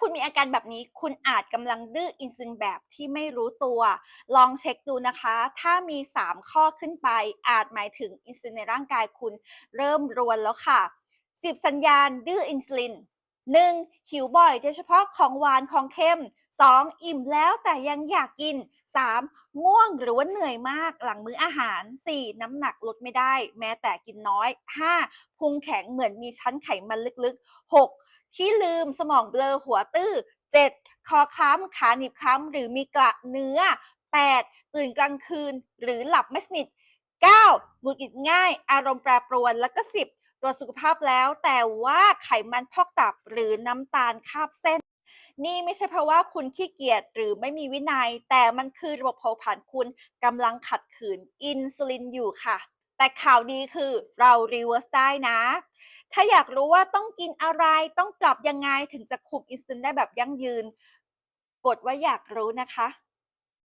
คุณมีอาการแบบนี้คุณอาจกำลังดื้ออินซูลินแบบที่ไม่รู้ตัว ลองเช็คดูนะคะ ถ้ามี 3 ข้อขึ้นไป อาจหมายถึงอินซูลินในร่างกายคุณเริ่มรวนแล้วค่ะ 10 สัญญาณดื้ออินซูลิน 1. หิวบ่อยโดยเฉพาะของหวานของเค็ม 2. อิ่มแล้วแต่ยังอยากกิน 3. ง่วงหรือว่าเหนื่อยมากหลังมื้ออาหาร 4. น้ำหนักลดไม่ได้ แม้แต่กินน้อย 5. พุงแข็งเหมือนมีชั้นไขมันลึกๆ 6. ที่ลืมสมองเบลอหัวตื้อ 7. คอค้ำขาหนีบค้ำหรือมีกระเนื้อ 8. ตื่นกลางคืนหรือหลับไม่สนิท 9. หงุดหงิดง่าย อารมณ์แปรปรวน แล้วก็ 10 ตรวจสุขภาพแล้ว แต่ว่าไขมันพอกตับหรือน้ำตาลคาบเส้น นี่ไม่ใช่เพราะว่าคุณขี้เกียจหรือไม่มีวินัย แต่มันคือระบบเผาผลาญคุณกำลังขัดขืนอินซูลินอยู่ค่ะ แต่ข่าวดีคือเรารีเวิร์สได้นะ ถ้าอยากรู้ว่าต้องกินอะไรต้องปรับยังไงถึงจะคุมอินซูลินได้แบบยั่งยืน กดว่าอยากรู้นะคะ